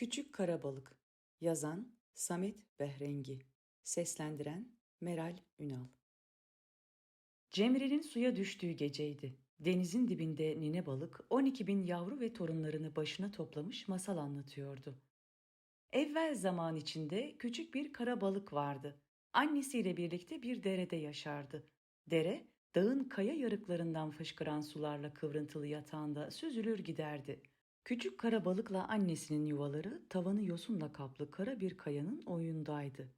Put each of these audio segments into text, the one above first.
Küçük Karabalık Yazan Samet Behrengi Seslendiren Meral Ünal Cemre'nin suya düştüğü geceydi. Denizin dibinde nine balık 12 bin yavru ve torunlarını başına toplamış masal anlatıyordu. Evvel zaman içinde küçük bir kara balık vardı. Annesiyle birlikte bir derede yaşardı. Dere, dağın kaya yarıklarından fışkıran sularla kıvrıntılı yatağında süzülür giderdi. Küçük kara balıkla annesinin yuvaları tavanı yosunla kaplı kara bir kayanın oyundaydı.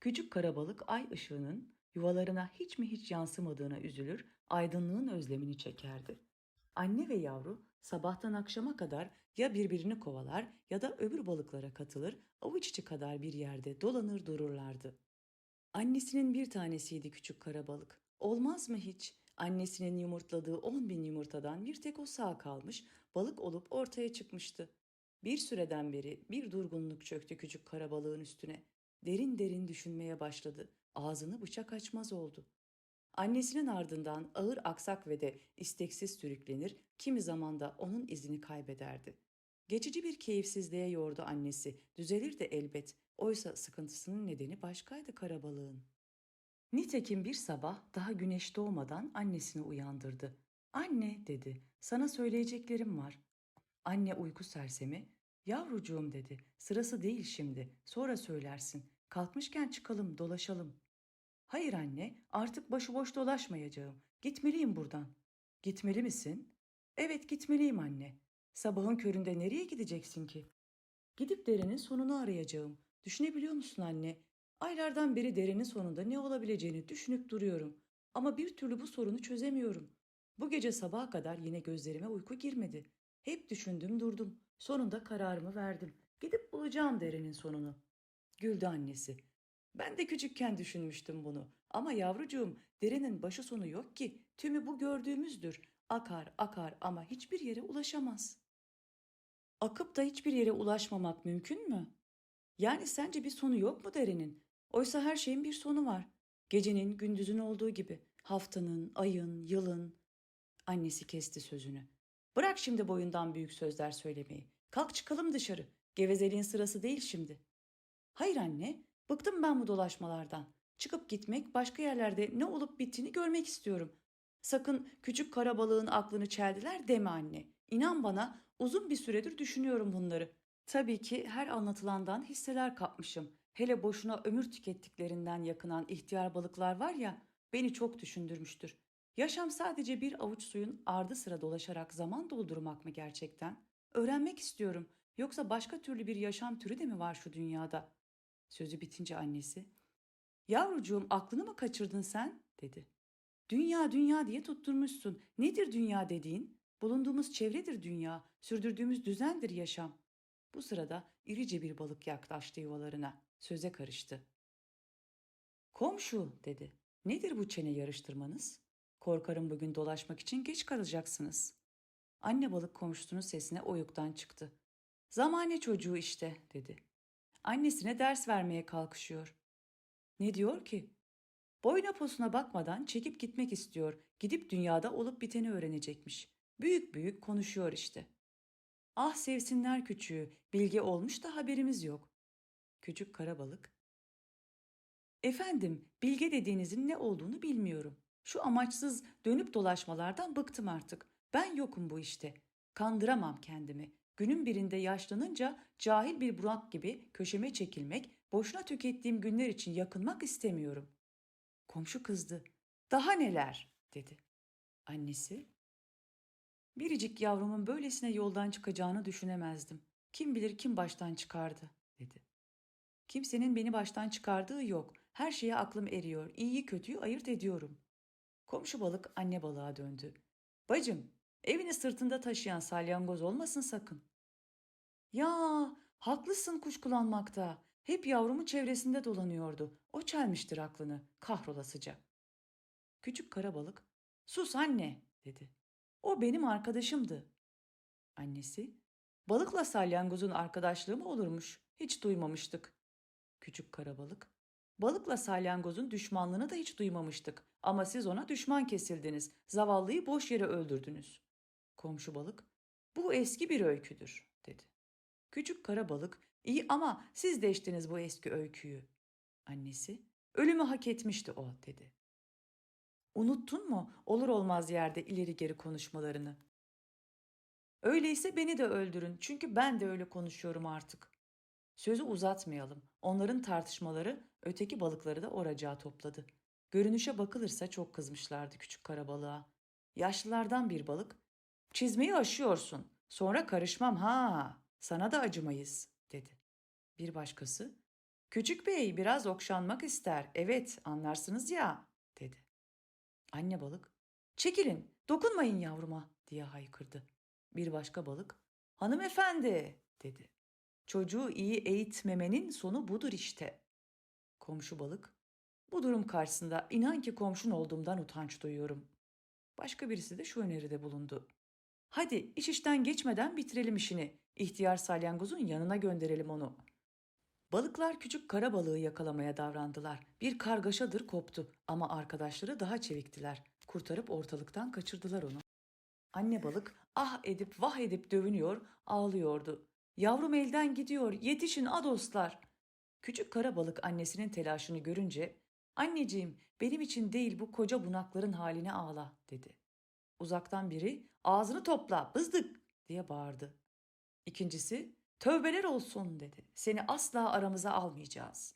Küçük kara balık ay ışığının yuvalarına hiç mi hiç yansımadığına üzülür, aydınlığın özlemini çekerdi. Anne ve yavru sabahtan akşama kadar ya birbirini kovalar ya da öbür balıklara katılır, avuç içi kadar bir yerde dolanır dururlardı. Annesinin bir tanesiydi küçük kara balık. Olmaz mı hiç? Annesinin yumurtladığı on bin yumurtadan bir tek o sağ kalmış, balık olup ortaya çıkmıştı. Bir süreden beri bir durgunluk çöktü küçük kara balığın üstüne. Derin derin düşünmeye başladı. Ağzını bıçak açmaz oldu. Annesinin ardından ağır aksak ve de isteksiz sürüklenir, kimi zaman da onun izini kaybederdi. Geçici bir keyifsizliğe yordu annesi, düzelir de elbet. Oysa sıkıntısının nedeni başkaydı karabalığın. Nitekim bir sabah daha güneş doğmadan annesini uyandırdı. Anne dedi, sana söyleyeceklerim var. Anne uyku sersemi, yavrucuğum dedi, sırası değil şimdi, sonra söylersin. Kalkmışken çıkalım, dolaşalım. Hayır anne, artık başıboş dolaşmayacağım. Gitmeliyim buradan. Gitmeli misin? Evet gitmeliyim anne. Sabahın köründe nereye gideceksin ki? Gidip derenin sonunu arayacağım. Düşünebiliyor musun anne? Aylardan beri derenin sonunda ne olabileceğini düşünüp duruyorum. Ama bir türlü bu sorunu çözemiyorum. Bu gece sabaha kadar yine gözlerime uyku girmedi. Hep düşündüm durdum. Sonunda kararımı verdim. Gidip bulacağım derenin sonunu. Güldü annesi. Ben de küçükken düşünmüştüm bunu. Ama yavrucuğum derenin başı sonu yok ki. Tümü bu gördüğümüzdür. Akar akar ama hiçbir yere ulaşamaz. Akıp da hiçbir yere ulaşmamak mümkün mü? Yani sence bir sonu yok mu derenin? Oysa her şeyin bir sonu var. Gecenin, gündüzün olduğu gibi. Haftanın, ayın, yılın. Annesi kesti sözünü. Bırak şimdi boyundan büyük sözler söylemeyi. Kalk çıkalım dışarı. Gevezeliğin sırası değil şimdi. Hayır anne, bıktım ben bu dolaşmalardan. Çıkıp gitmek, başka yerlerde ne olup bittiğini görmek istiyorum. Sakın küçük kara balığın aklını çeldiler deme anne. İnan bana uzun bir süredir düşünüyorum bunları. Tabii ki her anlatılandan hisseler kapmışım. Hele boşuna ömür tükettiklerinden yakınan ihtiyar balıklar var ya, beni çok düşündürmüştür. Yaşam sadece bir avuç suyun ardı sıra dolaşarak zaman doldurmak mı gerçekten? Öğrenmek istiyorum. Yoksa başka türlü bir yaşam türü de mi var şu dünyada? Sözü bitince annesi, Yavrucuğum aklını mı kaçırdın sen? dedi. Dünya dünya diye tutturmuşsun. Nedir dünya dediğin? Bulunduğumuz çevredir dünya, sürdürdüğümüz düzendir yaşam. Bu sırada irice bir balık yaklaştı yuvalarına. Söze karıştı. Komşu dedi. Nedir bu çene yarıştırmanız? Korkarım bugün dolaşmak için geç kalacaksınız. Anne balık komşusunun sesine oyuktan çıktı. Zamane çocuğu işte dedi. Annesine ders vermeye kalkışıyor. Ne diyor ki? Boyuna posuna bakmadan çekip gitmek istiyor. Gidip dünyada olup biteni öğrenecekmiş. Büyük büyük konuşuyor işte. Ah sevsinler küçüğü, bilge olmuş da haberimiz yok. Küçük karabalık. Efendim, bilge dediğinizin ne olduğunu bilmiyorum. Şu amaçsız dönüp dolaşmalardan bıktım artık. Ben yokum bu işte. Kandıramam kendimi. Günün birinde yaşlanınca cahil bir Burak gibi köşeme çekilmek, boşuna tükettiğim günler için yakınmak istemiyorum. Komşu kızdı. Daha neler? dedi. Annesi, biricik yavrumun böylesine yoldan çıkacağını düşünemezdim. Kim bilir kim baştan çıkardı, dedi. Kimsenin beni baştan çıkardığı yok. Her şeye aklım eriyor. İyiyi kötüyü ayırt ediyorum. Komşu balık anne balığa döndü. Bacım, evini sırtında taşıyan salyangoz olmasın sakın. Ya, haklısın kuşkulanmakta. Hep yavrumun çevresinde dolanıyordu. O çelmiştir aklını, kahrolasıca. Küçük kara balık, sus anne, dedi. O benim arkadaşımdı. Annesi, balıkla salyangozun arkadaşlığı mı olurmuş? Hiç duymamıştık. Küçük kara balık, balıkla salyangozun düşmanlığını da hiç duymamıştık. Ama siz ona düşman kesildiniz. Zavallıyı boş yere öldürdünüz. Komşu balık, bu eski bir öyküdür, dedi. Küçük kara balık, iyi ama siz de içtiniz bu eski öyküyü. Annesi, ölümü hak etmişti o dedi. Unuttun mu olur olmaz yerde ileri geri konuşmalarını? Öyleyse beni de öldürün çünkü ben de öyle konuşuyorum artık. Sözü uzatmayalım. Onların tartışmaları öteki balıkları da oracağa topladı. Görünüşe bakılırsa çok kızmışlardı küçük karabalığa. Yaşlılardan bir balık, çizmeyi aşıyorsun, sonra karışmam ha, sana da acımayız, dedi. Bir başkası, küçük bey biraz okşanmak ister, evet anlarsınız ya, dedi. Anne balık, çekilin, dokunmayın yavruma, diye haykırdı. Bir başka balık, hanımefendi, dedi. Çocuğu iyi eğitmemenin sonu budur işte. Komşu balık, bu durum karşısında inan ki komşun olduğumdan utanç duyuyorum. Başka birisi de şu öneride bulundu. Hadi iş işten geçmeden bitirelim işini. İhtiyar salyangozun yanına gönderelim onu. Balıklar küçük kara balığı yakalamaya davrandılar. Bir kargaşadır koptu ama arkadaşları daha çeviktiler. Kurtarıp ortalıktan kaçırdılar onu. Anne balık ah edip vah edip dövünüyor, ağlıyordu. Yavrum elden gidiyor, yetişin a dostlar. Küçük kara balık annesinin telaşını görünce, anneciğim benim için değil bu koca bunakların haline ağla dedi. Uzaktan biri ağzını topla bızdık diye bağırdı. İkincisi tövbeler olsun dedi. Seni asla aramıza almayacağız.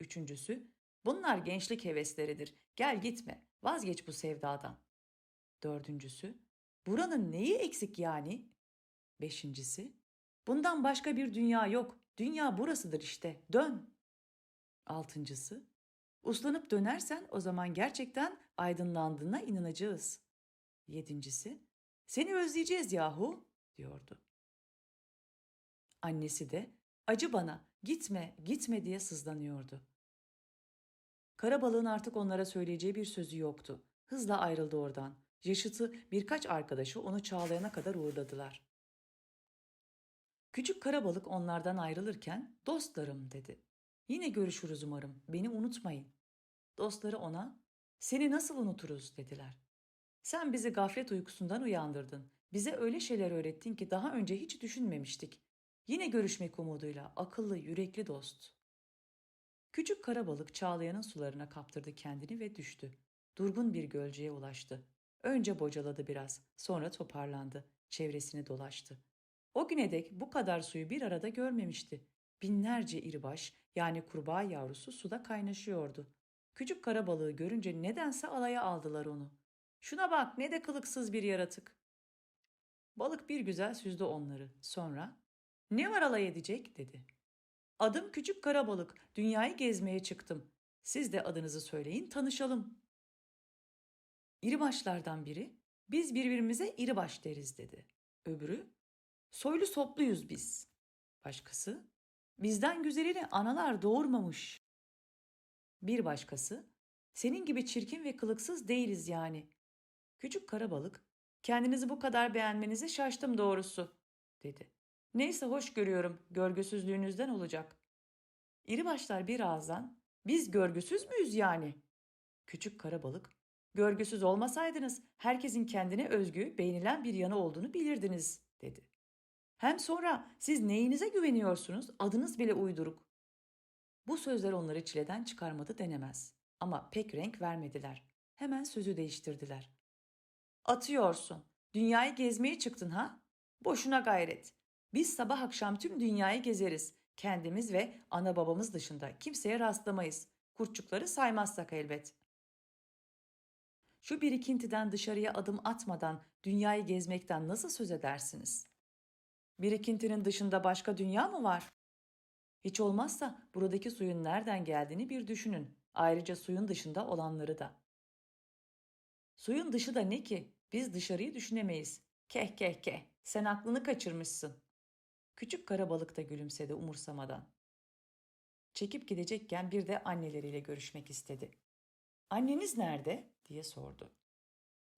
Üçüncüsü bunlar gençlik hevesleridir. Gel gitme vazgeç bu sevdadan. Dördüncüsü buranın neyi eksik yani? Beşincisi bundan başka bir dünya yok. Dünya burasıdır işte dön. Altıncısı uslanıp dönersen o zaman gerçekten aydınlandığına inanacağız. Yedincisi seni özleyeceğiz yahu diyordu. Annesi de acı bana gitme gitme diye sızlanıyordu. Karabalığın artık onlara söyleyeceği bir sözü yoktu. Hızla ayrıldı oradan. Yaşıtı birkaç arkadaşı onu çağlayana kadar uğurladılar. Küçük karabalık onlardan ayrılırken dostlarım dedi. Yine görüşürüz umarım. Beni unutmayın. Dostları ona seni nasıl unuturuz dediler. Sen bizi gaflet uykusundan uyandırdın. Bize öyle şeyler öğrettin ki daha önce hiç düşünmemiştik. Yine görüşmek umuduyla akıllı, yürekli dost. Küçük karabalık çağlayanın sularına kaptırdı kendini ve düştü. Durgun bir gölceye ulaştı. Önce bocaladı biraz, sonra toparlandı. Çevresini dolaştı. O güne dek bu kadar suyu bir arada görmemişti. Binlerce iribaş yani kurbağa yavrusu suda kaynaşıyordu. Küçük karabalığı görünce nedense alaya aldılar onu. Şuna bak ne de kılıksız bir yaratık. Balık bir güzel süzdü onları. Sonra ne var alay edecek dedi. Adım küçük karabalık. Dünyayı gezmeye çıktım. Siz de adınızı söyleyin tanışalım. İribaşlardan biri biz birbirimize iribaş deriz dedi. Öbürü soylu sopluyuz biz. Başkası bizden güzelini analar doğurmamış. Bir başkası senin gibi çirkin ve kılıksız değiliz yani. Küçük karabalık, kendinizi bu kadar beğenmenize şaştım doğrusu, dedi. Neyse hoş görüyorum, görgüsüzlüğünüzden olacak. İri başlar bir ağızdan, biz görgüsüz müyüz yani? Küçük karabalık, görgüsüz olmasaydınız herkesin kendine özgü, beğenilen bir yanı olduğunu bilirdiniz, dedi. Hem sonra siz neyinize güveniyorsunuz, adınız bile uyduruk. Bu sözler onları çileden çıkarmadı denemez. Ama pek renk vermediler. Hemen sözü değiştirdiler. Atıyorsun. Dünyayı gezmeye çıktın ha? Boşuna gayret. Biz sabah akşam tüm dünyayı gezeriz. Kendimiz ve ana babamız dışında kimseye rastlamayız. Kurtçukları saymazsak elbet. Şu birikintiden dışarıya adım atmadan dünyayı gezmekten nasıl söz edersiniz? Birikintinin dışında başka dünya mı var? Hiç olmazsa buradaki suyun nereden geldiğini bir düşünün. Ayrıca suyun dışında olanları da. Suyun dışı da ne ki? Biz dışarıyı düşünemeyiz. Keh keh keh. Sen aklını kaçırmışsın. Küçük kara balık da gülümsedi umursamadan. Çekip gidecekken bir de anneleriyle görüşmek istedi. Anneniz nerede? diye sordu.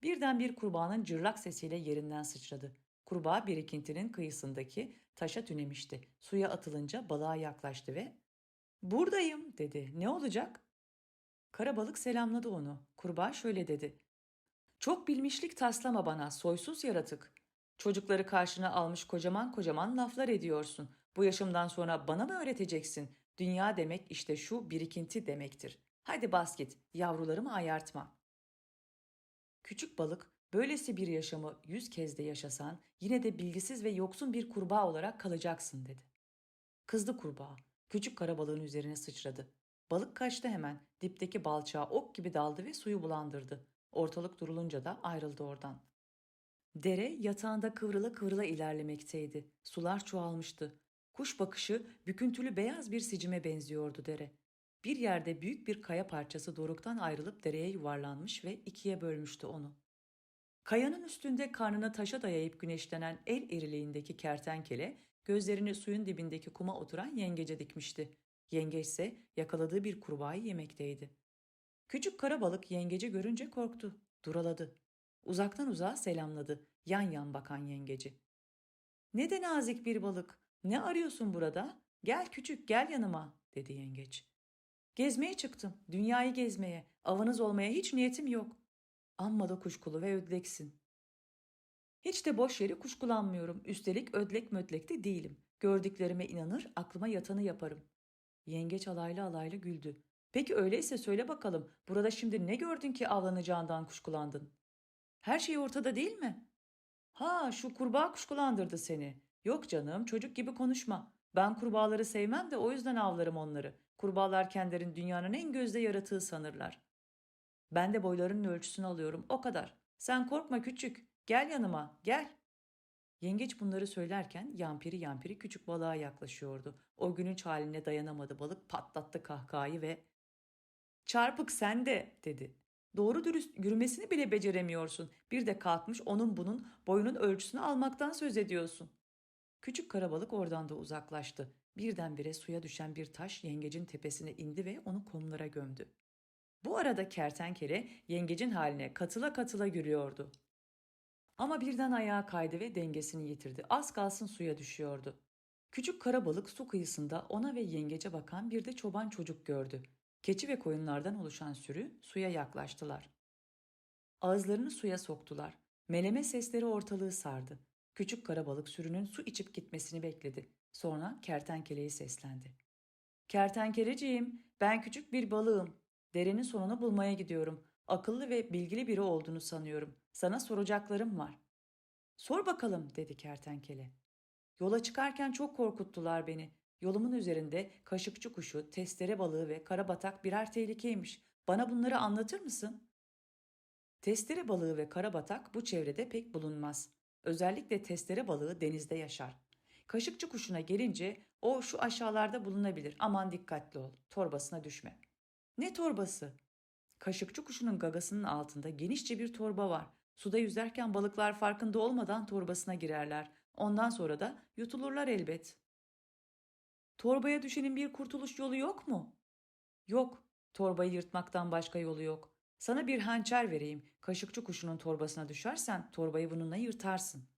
Birden bir kurbağanın cırlak sesiyle yerinden sıçradı. Kurbağa birikintinin kıyısındaki taşa tünemişti. Suya atılınca balığa yaklaştı ve ''Buradayım'' dedi. ''Ne olacak?'' Karabalık selamladı onu. Kurbağa şöyle dedi. ''Çok bilmişlik taslama bana, soysuz yaratık. Çocukları karşına almış kocaman kocaman laflar ediyorsun. Bu yaşımdan sonra bana mı öğreteceksin? Dünya demek işte şu birikinti demektir. Hadi bas git, yavrularımı ayartma. Küçük balık, böylesi bir yaşamı yüz kez de yaşasan yine de bilgisiz ve yoksun bir kurbağa olarak kalacaksın dedi. Kızdı kurbağa, küçük kara balığın üzerine sıçradı. Balık kaçtı hemen, dipteki balçağa ok gibi daldı ve suyu bulandırdı. Ortalık durulunca da ayrıldı oradan. Dere yatağında kıvrıla kıvrıla ilerlemekteydi. Sular çoğalmıştı. Kuş bakışı büküntülü beyaz bir sicime benziyordu dere. Bir yerde büyük bir kaya parçası doruktan ayrılıp dereye yuvarlanmış ve ikiye bölmüştü onu. Kayanın üstünde karnına taşa dayayıp güneşlenen el eriliğindeki kertenkele gözlerini suyun dibindeki kuma oturan yengece dikmişti. Yengeç ise yakaladığı bir kurbağayı yemekteydi. Küçük kara balık yengeci görünce korktu, duraladı. Uzaktan uzağa selamladı, yan yan bakan yengeci. Ne de nazik bir balık, ne arıyorsun burada? Gel küçük, gel yanıma, dedi yengeç. Gezmeye çıktım, dünyayı gezmeye, avınız olmaya hiç niyetim yok. Amma da kuşkulu ve ödleksin. Hiç de boş yere kuşkulanmıyorum. Üstelik ödlek mödlek de değilim. Gördüklerime inanır, aklıma yatanı yaparım. Yengeç alaylı alaylı güldü. Peki öyleyse söyle bakalım, burada şimdi ne gördün ki avlanacağından kuşkulandın? Her şey ortada değil mi? Ha, şu kurbağa kuşkulandırdı seni. Yok canım, çocuk gibi konuşma. Ben kurbağaları sevmem de o yüzden avlarım onları. Kurbağalar kendilerini dünyanın en gözde yaratığı sanırlar. Ben de boylarının ölçüsünü alıyorum, o kadar. Sen korkma küçük, gel yanıma, gel. Yengeç bunları söylerken yampiri yampiri küçük balığa yaklaşıyordu. O günün haline dayanamadı balık patlattı kahkahayı ve ''Çarpık sen de'' dedi. Doğru dürüst yürümesini bile beceremiyorsun. Bir de kalkmış onun bunun boyunun ölçüsünü almaktan söz ediyorsun. Küçük karabalık oradan da uzaklaştı. Birdenbire suya düşen bir taş yengecin tepesine indi ve onu kumlara gömdü. Bu arada kertenkele yengecin haline katıla katıla yürüyordu. Ama birden ayağa kaydı ve dengesini yitirdi. Az kalsın suya düşüyordu. Küçük karabalık su kıyısında ona ve yengece bakan bir de çoban çocuk gördü. Keçi ve koyunlardan oluşan sürü suya yaklaştılar. Ağızlarını suya soktular. Meleme sesleri ortalığı sardı. Küçük karabalık sürünün su içip gitmesini bekledi. Sonra kertenkeleye seslendi. Kertenkeleciğim, ben küçük bir balığım. Derenin sonunu bulmaya gidiyorum. Akıllı ve bilgili biri olduğunu sanıyorum. Sana soracaklarım var. Sor bakalım, dedi kertenkele. Yola çıkarken çok korkuttular beni. Yolumun üzerinde kaşıkçı kuşu, testere balığı ve karabatak birer tehlikeymiş. Bana bunları anlatır mısın? Testere balığı ve karabatak bu çevrede pek bulunmaz. Özellikle testere balığı denizde yaşar. Kaşıkçı kuşuna gelince o şu aşağılarda bulunabilir. Aman dikkatli ol, torbasına düşme. Ne torbası? Kaşıkçı kuşunun gagasının altında genişçe bir torba var. Suda yüzerken balıklar farkında olmadan torbasına girerler. Ondan sonra da yutulurlar elbet. Torbaya düşenin bir kurtuluş yolu yok mu? Yok. Torbayı yırtmaktan başka yolu yok. Sana bir hançer vereyim. Kaşıkçı kuşunun torbasına düşersen torbayı bununla yırtarsın.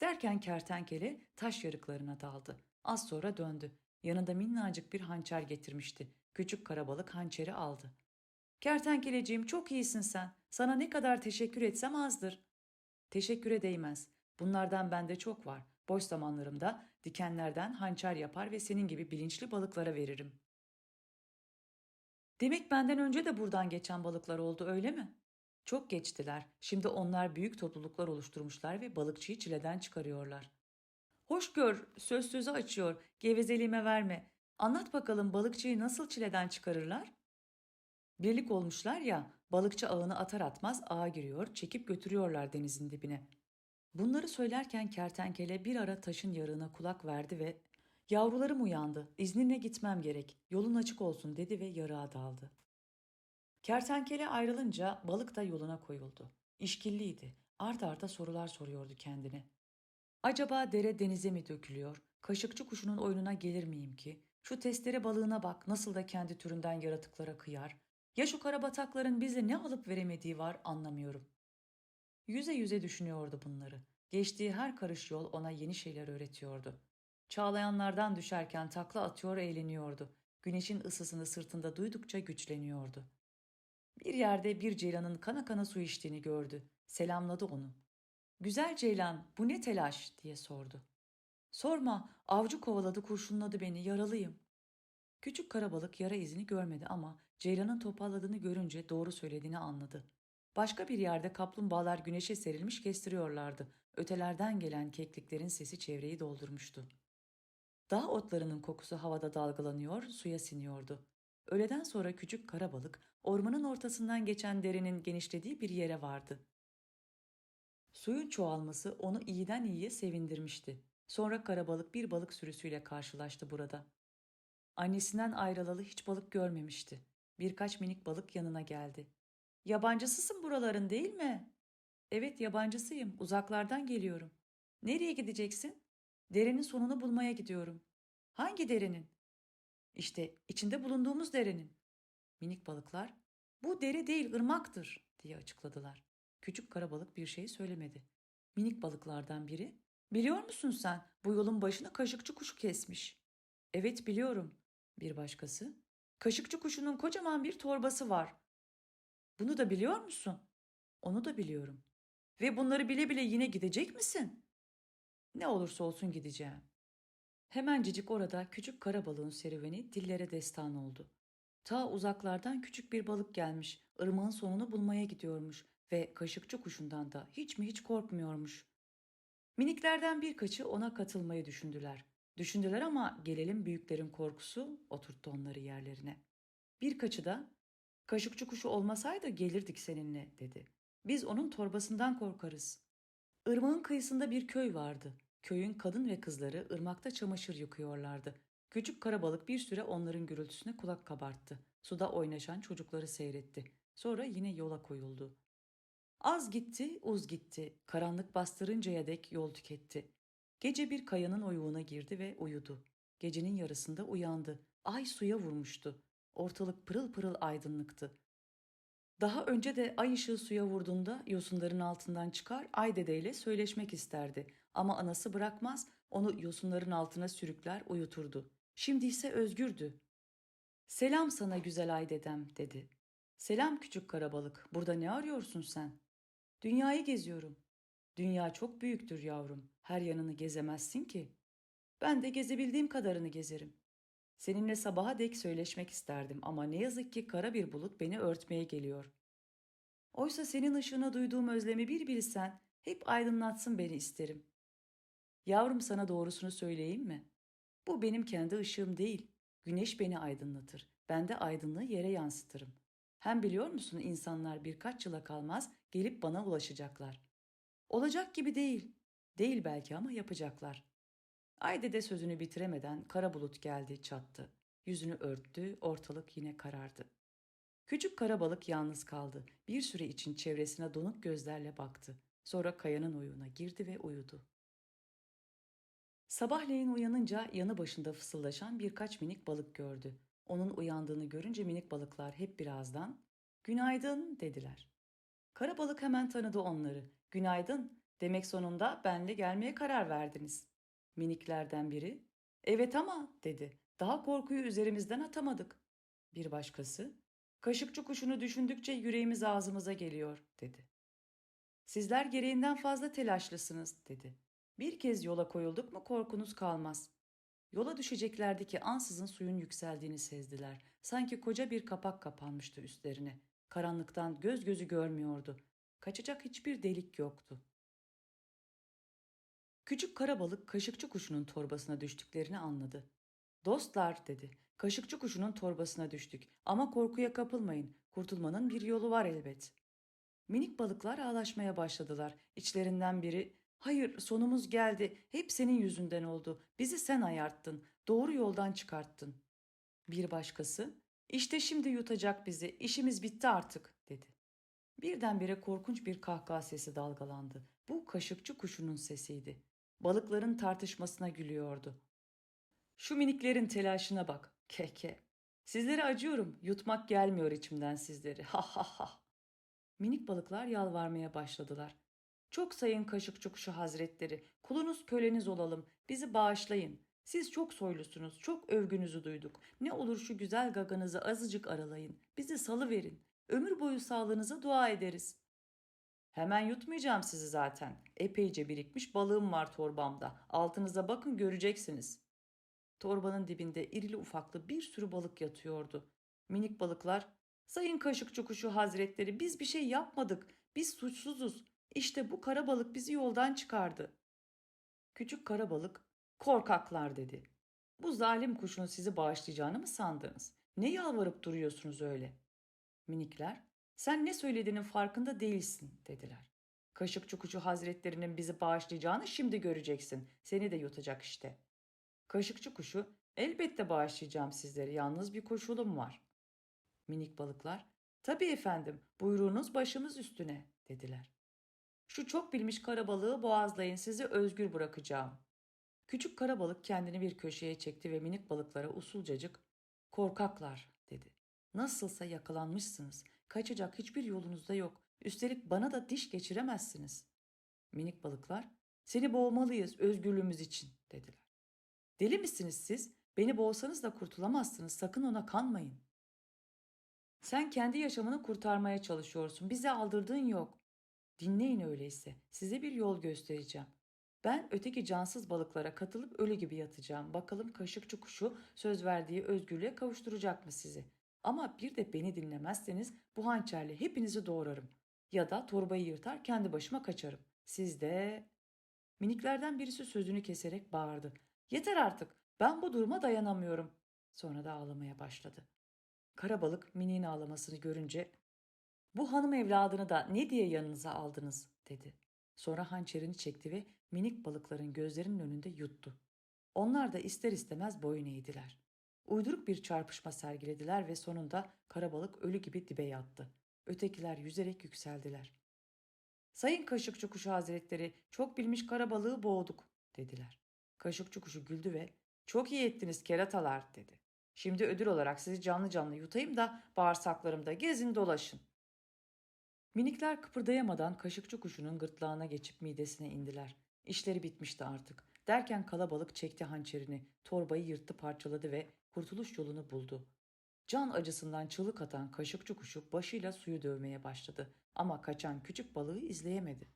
Derken kertenkele taş yarıklarına daldı. Az sonra döndü. Yanında minnacık bir hançer getirmişti. Küçük karabalık hançeri aldı. Kertenkeleciğim çok iyisin sen. Sana ne kadar teşekkür etsem azdır. Teşekküre değmez. Bunlardan bende çok var. Boş zamanlarımda dikenlerden hançer yapar ve senin gibi bilinçli balıklara veririm. Demek benden önce de buradan geçen balıklar oldu öyle mi? Çok geçtiler. Şimdi onlar büyük topluluklar oluşturmuşlar ve balıkçıyı çileden çıkarıyorlar. Hoş gör, söz sözü açıyor, gevezeliğime verme. Anlat bakalım balıkçıyı nasıl çileden çıkarırlar? Birlik olmuşlar ya, balıkçı ağını atar atmaz ağa giriyor, çekip götürüyorlar denizin dibine. Bunları söylerken kertenkele bir ara taşın yarığına kulak verdi ve ''Yavrularım uyandı, izninle gitmem gerek, yolun açık olsun.'' dedi ve yarığa daldı. Kertenkele ayrılınca balık da yoluna koyuldu. İşkilliydi, art arda sorular soruyordu kendine. Acaba dere denize mi dökülüyor, kaşıkçı kuşunun oyununa gelir miyim ki? Şu testere balığına bak nasıl da kendi türünden yaratıklara kıyar. Ya şu karabatakların bize ne alıp veremediği var anlamıyorum. Yüze yüze düşünüyordu bunları. Geçtiği her karış yol ona yeni şeyler öğretiyordu. Çağlayanlardan düşerken takla atıyor eğleniyordu. Güneşin ısısını sırtında duydukça güçleniyordu. Bir yerde bir ceylanın kana kana su içtiğini gördü. Selamladı onu. Güzel ceylan bu ne telaş diye sordu. Sorma, avcı kovaladı kurşunladı beni, yaralıyım. Küçük karabalık yara izini görmedi ama Ceylan'ın topalladığını görünce doğru söylediğini anladı. Başka bir yerde kaplumbağalar güneşe serilmiş kestiriyorlardı. Ötelerden gelen kekliklerin sesi çevreyi doldurmuştu. Dağ otlarının kokusu havada dalgalanıyor, suya siniyordu. Öğleden sonra küçük karabalık ormanın ortasından geçen derenin genişlediği bir yere vardı. Suyun çoğalması onu iyiden iyiye sevindirmişti. Sonra karabalık bir balık sürüsüyle karşılaştı burada. Annesinden ayrılalı hiç balık görmemişti. Birkaç minik balık yanına geldi. Yabancısısın buraların değil mi? Evet yabancısıyım. Uzaklardan geliyorum. Nereye gideceksin? Derenin sonunu bulmaya gidiyorum. Hangi derenin? İşte içinde bulunduğumuz derenin. Minik balıklar, bu dere değil ırmaktır diye açıkladılar. Küçük karabalık bir şey söylemedi. Minik balıklardan biri, biliyor musun sen bu yolun başını kaşıkçı kuşu kesmiş. Evet biliyorum. Bir başkası, kaşıkçı kuşunun kocaman bir torbası var. Bunu da biliyor musun? Onu da biliyorum. Ve bunları bile bile yine gidecek misin? Ne olursa olsun gideceğim. Hemencecik orada küçük kara balığın serüveni dillere destan oldu. Ta uzaklardan küçük bir balık gelmiş, ırmağın sonunu bulmaya gidiyormuş ve kaşıkçı kuşundan da hiç mi hiç korkmuyormuş. Miniklerden birkaçı ona katılmayı düşündüler. Düşündüler ama gelelim büyüklerin korkusu oturttu onları yerlerine. Birkaçı da kaşıkçı kuşu olmasaydı gelirdik seninle dedi. Biz onun torbasından korkarız. Irmağın kıyısında bir köy vardı. Köyün kadın ve kızları ırmakta çamaşır yıkıyorlardı. Küçük karabalık bir süre onların gürültüsüne kulak kabarttı. Suda oynaşan çocukları seyretti. Sonra yine yola koyuldu. Az gitti, uz gitti. Karanlık bastırıncaya dek yol tüketti. Gece bir kayanın oyuğuna girdi ve uyudu. Gecenin yarısında uyandı. Ay suya vurmuştu. Ortalık pırıl pırıl aydınlıktı. Daha önce de ay ışığı suya vurduğunda yosunların altından çıkar ay dedeyle söyleşmek isterdi. Ama anası bırakmaz, onu yosunların altına sürükler uyuturdu. Şimdi ise özgürdü. Selam sana güzel ay dedem dedi. Selam küçük karabalık, burada ne arıyorsun sen? Dünyayı geziyorum. Dünya çok büyüktür yavrum, her yanını gezemezsin ki. Ben de gezebildiğim kadarını gezerim. Seninle sabaha dek söyleşmek isterdim ama ne yazık ki kara bir bulut beni örtmeye geliyor. Oysa senin ışığına duyduğum özlemi bir bilsen, hep aydınlatsın beni isterim. Yavrum sana doğrusunu söyleyeyim mi? Bu benim kendi ışığım değil. Güneş beni aydınlatır. Ben de aydınlığı yere yansıtırım. Hem biliyor musun insanlar birkaç yıla kalmaz gelip bana ulaşacaklar. Olacak gibi değil. Değil belki ama yapacaklar. Ayde de sözünü bitiremeden kara bulut geldi çattı. Yüzünü örttü, ortalık yine karardı. Küçük kara balık yalnız kaldı. Bir süre için çevresine donuk gözlerle baktı. Sonra kayanın oyuna girdi ve uyudu. Sabahleyin uyanınca yanı başında fısıldaşan birkaç minik balık gördü. Onun uyandığını görünce minik balıklar hep birazdan "Günaydın." dediler. Kara balık hemen tanıdı onları. "Günaydın. Demek sonunda benle gelmeye karar verdiniz." Miniklerden biri "Evet ama." dedi. "Daha korkuyu üzerimizden atamadık." Bir başkası "Kaşıkçı kuşunu düşündükçe yüreğimiz ağzımıza geliyor." dedi. "Sizler gereğinden fazla telaşlısınız." dedi. Bir kez yola koyulduk mu korkunuz kalmaz. Yola düşeceklerdi ki ansızın suyun yükseldiğini sezdiler. Sanki koca bir kapak kapanmıştı üstlerine. Karanlıktan göz gözü görmüyordu. Kaçacak hiçbir delik yoktu. Küçük karabalık kaşıkçı kuşunun torbasına düştüklerini anladı. Dostlar dedi. Kaşıkçı kuşunun torbasına düştük. Ama korkuya kapılmayın. Kurtulmanın bir yolu var elbet. Minik balıklar ağlaşmaya başladılar. İçlerinden biri Hayır, sonumuz geldi. Hep senin yüzünden oldu. Bizi sen ayarttın. Doğru yoldan çıkarttın. Bir başkası, işte şimdi yutacak bizi. İşimiz bitti artık, dedi. Birdenbire korkunç bir kahkaha sesi dalgalandı. Bu kaşıkçı kuşunun sesiydi. Balıkların tartışmasına gülüyordu. Şu miniklerin telaşına bak. Keke. Sizlere acıyorum. Yutmak gelmiyor içimden sizleri. Ha ha ha. Minik balıklar yalvarmaya başladılar. Çok sayın Kaşıkçı Kuşu Hazretleri, kulunuz köleniz olalım, bizi bağışlayın. Siz çok soylusunuz, çok övgünüzü duyduk. Ne olur şu güzel gaganızı azıcık aralayın, bizi salıverin. Ömür boyu sağlığınıza dua ederiz. Hemen yutmayacağım sizi zaten. Epeyce birikmiş balığım var torbamda. Altınıza bakın göreceksiniz. Torbanın dibinde irili ufaklı bir sürü balık yatıyordu. Minik balıklar, Sayın Kaşıkçı Kuşu Hazretleri biz bir şey yapmadık. Biz suçsuzuz. İşte bu kara balık bizi yoldan çıkardı. Küçük kara balık, korkaklar dedi. Bu zalim kuşun sizi bağışlayacağını mı sandınız? Ne yalvarıp duruyorsunuz öyle? Minikler, sen ne söylediğinin farkında değilsin dediler. Kaşıkçı Kuşu Hazretlerinin bizi bağışlayacağını şimdi göreceksin. Seni de yutacak işte. Kaşıkçı kuşu, elbette bağışlayacağım sizleri. Yalnız bir koşulum var. Minik balıklar, tabii efendim, buyruğunuz başımız üstüne dediler. Şu çok bilmiş karabalığı boğazlayın sizi özgür bırakacağım. Küçük karabalık kendini bir köşeye çekti ve minik balıklara usulcacık korkaklar dedi. Nasılsa yakalanmışsınız. Kaçacak hiçbir yolunuz da yok. Üstelik bana da diş geçiremezsiniz. Minik balıklar seni boğmalıyız özgürlüğümüz için dediler. Deli misiniz siz? Beni boğsanız da kurtulamazsınız. Sakın ona kanmayın. Sen kendi yaşamını kurtarmaya çalışıyorsun. Bize aldırdığın yok. Dinleyin öyleyse. Size bir yol göstereceğim. Ben öteki cansız balıklara katılıp ölü gibi yatacağım. Bakalım kaşıkçı kuşu söz verdiği özgürlüğe kavuşturacak mı sizi? Ama bir de beni dinlemezseniz bu hançerle hepinizi doğrarım. Ya da torbayı yırtar kendi başıma kaçarım. Siz de... Miniklerden birisi sözünü keserek bağırdı. Yeter artık. Ben bu duruma dayanamıyorum. Sonra da ağlamaya başladı. Karabalık miniğin ağlamasını görünce bu hanım evladını da ne diye yanınıza aldınız dedi. Sonra hançerini çekti ve minik balıkların gözlerinin önünde yuttu. Onlar da ister istemez boyun eğdiler. Uyduruk bir çarpışma sergilediler ve sonunda karabalık ölü gibi dibe yattı. Ötekiler yüzerek yükseldiler. Sayın Kaşıkçı Kuşu Hazretleri çok bilmiş karabalığı boğduk dediler. Kaşıkçı Kuşu güldü ve çok iyi ettiniz keratalar dedi. Şimdi ödül olarak sizi canlı canlı yutayım da bağırsaklarımda gezin dolaşın. Minikler kıpırdayamadan kaşıkçı kuşunun gırtlağına geçip midesine indiler. İşleri bitmişti artık. Derken kalabalık çekti hançerini, torbayı yırttı parçaladı ve kurtuluş yolunu buldu. Can acısından çığlık atan kaşıkçı kuşu başıyla suyu dövmeye başladı ama kaçan küçük balığı izleyemedi.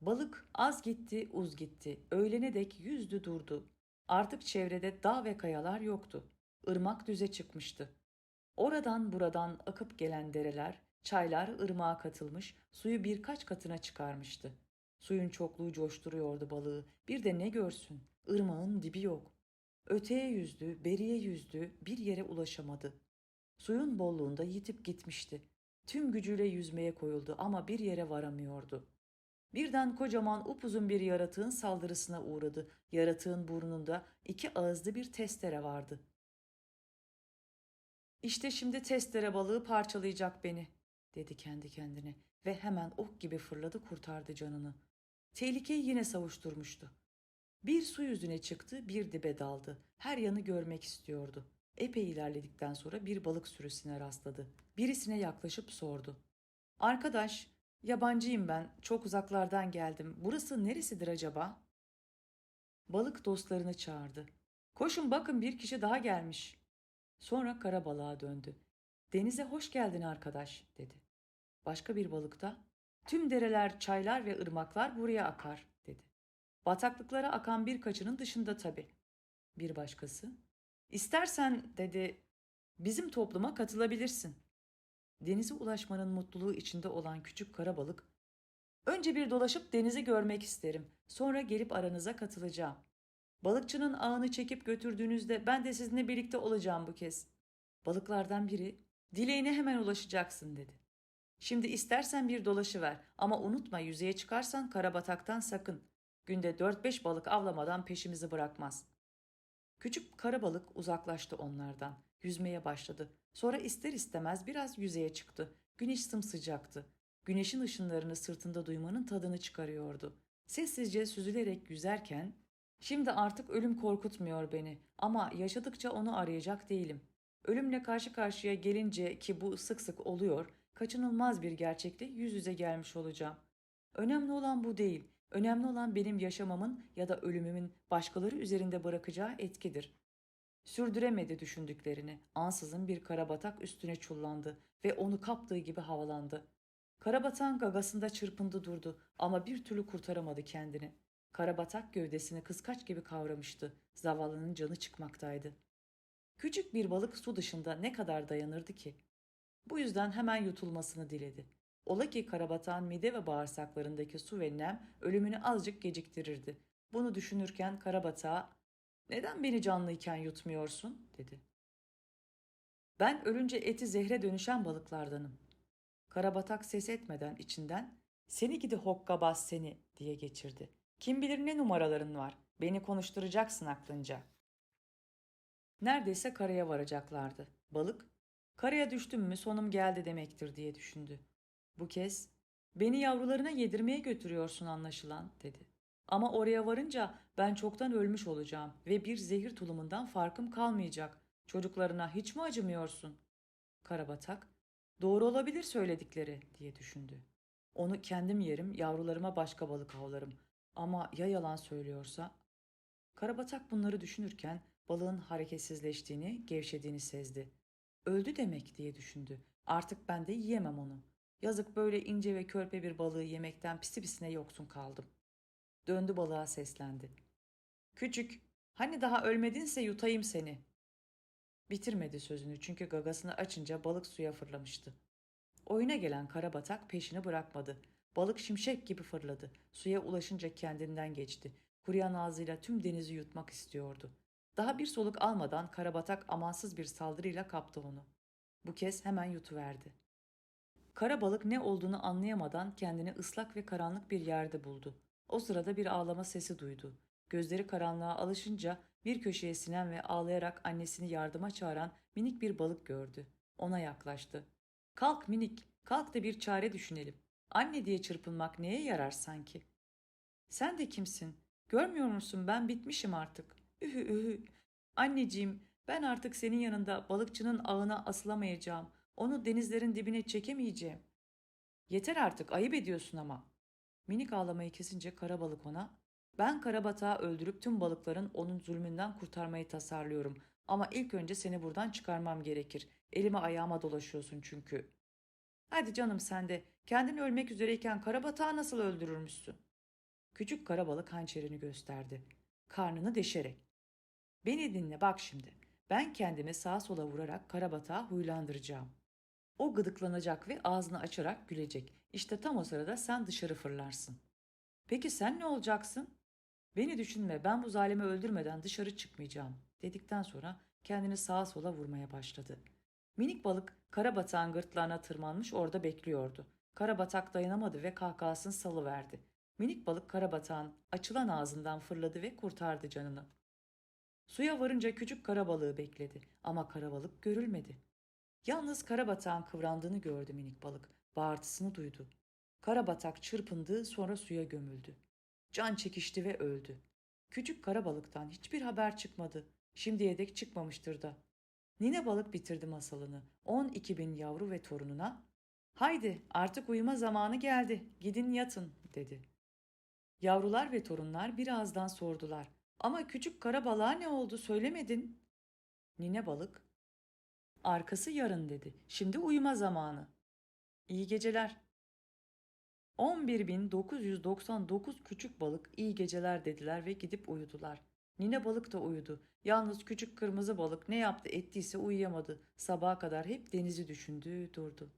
Balık az gitti uz gitti, öğlene dek yüzdü durdu. Artık çevrede dağ ve kayalar yoktu. Irmak düze çıkmıştı. Oradan buradan akıp gelen dereler, çaylar ırmağa katılmış, suyu birkaç katına çıkarmıştı. Suyun çokluğu coşturuyordu balığı. Bir de ne görsün, ırmağın dibi yok. Öteye yüzdü, beriye yüzdü, bir yere ulaşamadı. Suyun bolluğunda yitip gitmişti. Tüm gücüyle yüzmeye koyuldu ama bir yere varamıyordu. Birden kocaman upuzun bir yaratığın saldırısına uğradı. Yaratığın burnunda iki ağızlı bir testere vardı. İşte şimdi testere balığı parçalayacak beni, dedi kendi kendine ve hemen ok gibi fırladı kurtardı canını. Tehlikeyi yine savuşturmuştu. Bir su yüzüne çıktı, bir dibe daldı. Her yanı görmek istiyordu. Epey ilerledikten sonra bir balık sürüsüne rastladı. Birisine yaklaşıp sordu. Arkadaş, yabancıyım ben. Çok uzaklardan geldim. Burası neresidir acaba? Balık dostlarını çağırdı. Koşun bakın bir kişi daha gelmiş. Sonra kara balığa döndü. Denize hoş geldin arkadaş dedi. Başka bir balık da tüm dereler, çaylar ve ırmaklar buraya akar dedi. Bataklıklara akan birkaçının dışında tabii. Bir başkası İstersen dedi bizim topluma katılabilirsin. Denize ulaşmanın mutluluğu içinde olan küçük kara balık önce bir dolaşıp denizi görmek isterim. Sonra gelip aranıza katılacağım. Balıkçının ağını çekip götürdüğünüzde ben de sizinle birlikte olacağım bu kez. Balıklardan biri dileğine hemen ulaşacaksın dedi. Şimdi istersen bir dolaşıver ama unutma yüzeye çıkarsan karabataktan sakın. Günde dört beş balık avlamadan peşimizi bırakmaz. Küçük kara balık uzaklaştı onlardan. Yüzmeye başladı. Sonra ister istemez biraz yüzeye çıktı. Güneş sımsıcaktı. Güneşin ışınlarını sırtında duymanın tadını çıkarıyordu. Sessizce süzülerek yüzerken, şimdi artık ölüm korkutmuyor beni ama yaşadıkça onu arayacak değilim. Ölümle karşı karşıya gelince ki bu sık sık oluyor, kaçınılmaz bir gerçekle yüz yüze gelmiş olacağım. Önemli olan bu değil. Önemli olan benim yaşamamın ya da ölümümün başkaları üzerinde bırakacağı etkidir. Sürdüremedi düşündüklerini. Ansızın bir karabatak üstüne çullandı ve onu kaptığı gibi havalandı. Karabatak gagasında çırpındı durdu ama bir türlü kurtaramadı kendini. Karabatak gövdesini kıskaç gibi kavramıştı. Zavallının canı çıkmaktaydı. Küçük bir balık su dışında ne kadar dayanırdı ki? Bu yüzden hemen yutulmasını diledi. Ola ki karabatağın mide ve bağırsaklarındaki su ve nem ölümünü azıcık geciktirirdi. Bunu düşünürken karabatağa ''Neden beni canlıyken yutmuyorsun?'' dedi. ''Ben ölünce eti zehre dönüşen balıklardanım.'' Karabatak ses etmeden içinden ''Seni gidi hokkabaz seni'' diye geçirdi. ''Kim bilir ne numaraların var. Beni konuşturacaksın aklınca.'' Neredeyse karaya varacaklardı. Balık, karaya düştüm mü sonum geldi demektir diye düşündü. Bu kez, beni yavrularına yedirmeye götürüyorsun anlaşılan dedi. Ama oraya varınca ben çoktan ölmüş olacağım ve bir zehir tulumundan farkım kalmayacak. Çocuklarına hiç mi acımıyorsun? Karabatak, doğru olabilir söyledikleri diye düşündü. Onu kendim yerim, yavrularıma başka balık avlarım. Ama ya yalan söylüyorsa? Karabatak bunları düşünürken balığın hareketsizleştiğini, gevşediğini sezdi. Öldü demek diye düşündü. Artık ben de yiyemem onu. Yazık böyle ince ve körpe bir balığı yemekten pisi pisine yoksun kaldım. Döndü balığa seslendi. Küçük, hani daha ölmedinse yutayım seni. Bitirmedi sözünü çünkü gagasını açınca balık suya fırlamıştı. Oyuna gelen karabatak peşini bırakmadı. Balık şimşek gibi fırladı. Suya ulaşınca kendinden geçti. Kuruyan ağzıyla tüm denizi yutmak istiyordu. Daha bir soluk almadan karabatak amansız bir saldırıyla kaptı onu. Bu kez hemen yutuverdi. Kara balık ne olduğunu anlayamadan kendini ıslak ve karanlık bir yerde buldu. O sırada bir ağlama sesi duydu. Gözleri karanlığa alışınca bir köşeye sinen ve ağlayarak annesini yardıma çağıran minik bir balık gördü. Ona yaklaştı. Kalk minik, kalk da bir çare düşünelim. Anne diye çırpınmak neye yarar sanki? Sen de kimsin? Görmüyor musun ben bitmişim artık. Anneciğim ben artık senin yanında balıkçının ağına asılamayacağım. Onu denizlerin dibine çekemeyeceğim. Yeter artık ayıp ediyorsun ama. Minik ağlamayı kesince kara balık ona ben karabatağı öldürüp tüm balıkların onun zulmünden kurtarmayı tasarlıyorum. Ama ilk önce seni buradan çıkarmam gerekir. Elime ayağıma dolaşıyorsun çünkü. Hadi canım sen de kendini ölmek üzereyken karabatağı nasıl öldürürmüşsün? Küçük karabalık hançerini gösterdi. Karnını deşerek. Beni dinle bak şimdi. Ben kendimi sağa sola vurarak karabatağı huylandıracağım. O gıdıklanacak ve ağzını açarak gülecek. İşte tam o sırada sen dışarı fırlarsın. Peki sen ne olacaksın? Beni düşünme ben bu zalimi öldürmeden dışarı çıkmayacağım dedikten sonra kendini sağa sola vurmaya başladı. Minik balık karabatağın gırtlağına tırmanmış orada bekliyordu. Karabatak dayanamadı ve kahkahasını salıverdi. Minik balık karabatağın açılan ağzından fırladı ve kurtardı canını. Suya varınca küçük karabalığı bekledi ama karabalık görülmedi. Yalnız karabatağın kıvrandığını gördü minik balık. Bağırtısını duydu. Karabatak çırpındı sonra suya gömüldü. Can çekişti ve öldü. Küçük kara balıktan hiçbir haber çıkmadı. Şimdiye dek çıkmamıştır da. Nine balık bitirdi masalını. 12 bin yavru ve torununa ''Haydi artık uyuma zamanı geldi. Gidin yatın.'' dedi. Yavrular ve torunlar birazdan sordular. ''Ama küçük kara balığa ne oldu söylemedin?'' Nine balık ''Arkası yarın.'' dedi. ''Şimdi uyuma zamanı.'' ''İyi geceler.'' 11.999 küçük balık iyi geceler dediler ve gidip uyudular. Nine balık da uyudu. Yalnız küçük kırmızı balık ne yaptı ettiyse uyuyamadı. Sabaha kadar hep denizi düşündü, durdu.